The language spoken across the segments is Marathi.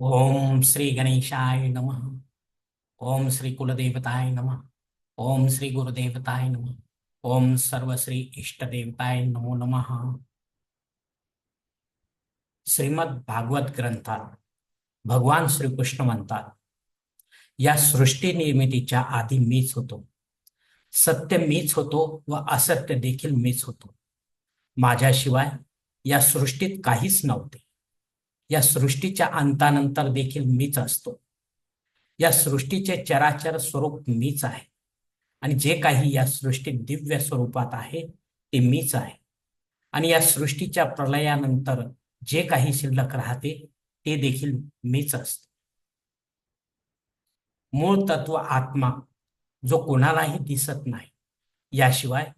ओम श्री गणेशाय नमः। ओम श्री कुलदेवताय नमः। ओम श्री गुरुदेवताय नमः। ओम सर्वश्री इष्टदेवताय नमो नमः। श्रीमद भागवत ग्रंथात भगवान श्रीकृष्ण म्हणतात, या सृष्टी निर्मितीच्या आधी मीच होतो. सत्य मीच होतो व असत्य देखील मीच होतो. माझ्याशिवाय या सृष्टीत काहीच नव्हते. या सृष्टीच्या अंतानंतर देखील मीच असतो. या सृष्टीचे चराचर स्वरूप मीच आहे. आणि जे काही या सृष्टीत दिव्य स्वरूपात आहे ते मीच आहे. आणि या सृष्टीच्या प्रलयानंतर जे काही शिल्लक राहते ते देखील मीच असते. मूळ तत्व आत्मा जो कोणालाही दिसत नाही याशिवाय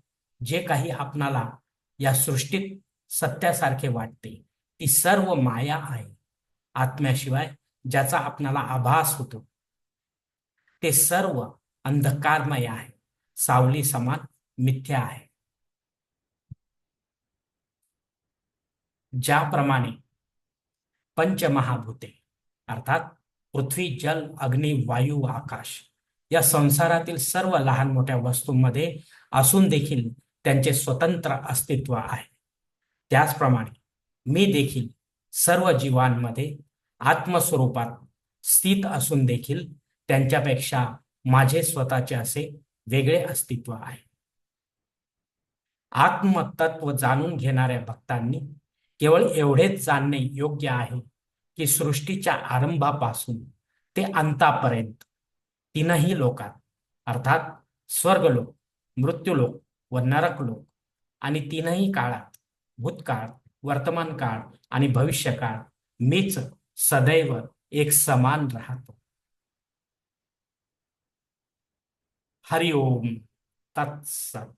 जे काही आपणाला या सृष्टीत सत्यासारखे वाटते ती सर्व माया आहे. आत्म्याशिवाय ज्याचा आपणाला आभास होतो ते सर्व अंधकारमय आहे. सावली समान मिथ्या आहे. ज्याप्रमाणे पंचमहाभूते अर्थात पृथ्वी जल अग्नी वायू आकाश या संसारातील सर्व लहान मोठ्या वस्तूंमध्ये असून देखील त्यांचे स्वतंत्र अस्तित्व आहे. त्याचप्रमाणे मी देखील सर्व जीवांमध्ये आत्मस्वरूपात स्थित असून देखील त्यांच्यापेक्षा माझे स्वतःचे असे वेगळे अस्तित्व आहे. आत्मतत्व जाणून घेणाऱ्या भक्तांनी केवळ एवढेच जाणणे योग्य आहे की सृष्टीच्या आरंभापासून ते अंतापर्यंत तीनही लोकात अर्थात स्वर्गलोक मृत्यूलोक व नरकलोक आणि तीनही काळात भूतकाळ वर्तमान काळ आणि भविष्यकाळ मीच सदैव एक समान राहतो. हरिओम. तत्सत.